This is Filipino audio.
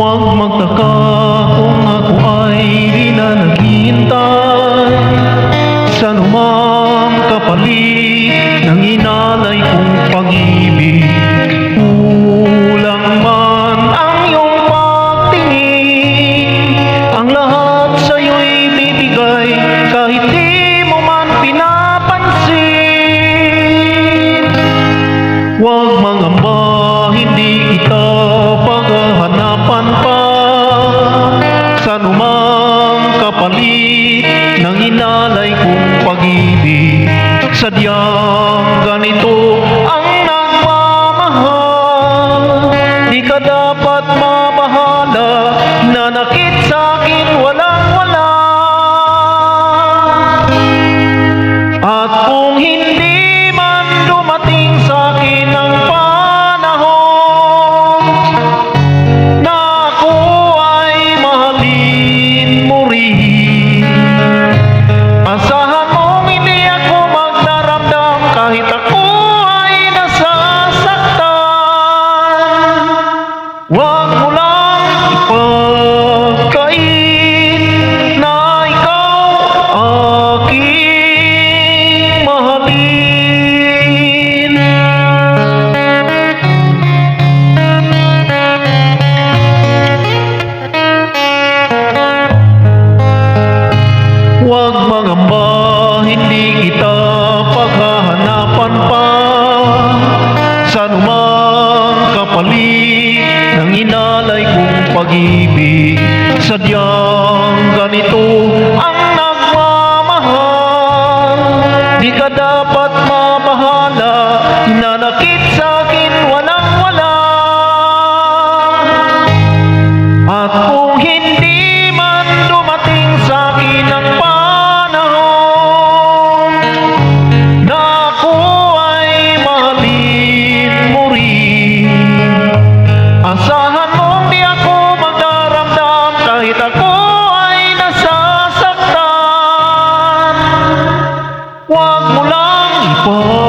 Huwag magtaka kung ako ay di na naghihintay. Sa lumang kapalit halik ng inalay kong pag-ibig. Sadyang ganito pa sa anumang kapalit ng inalay kong pag-ibig? Sadyang ganito ang nagmamahal. Di ka dapat mamahala nanakit sa Huwag mo lang ipa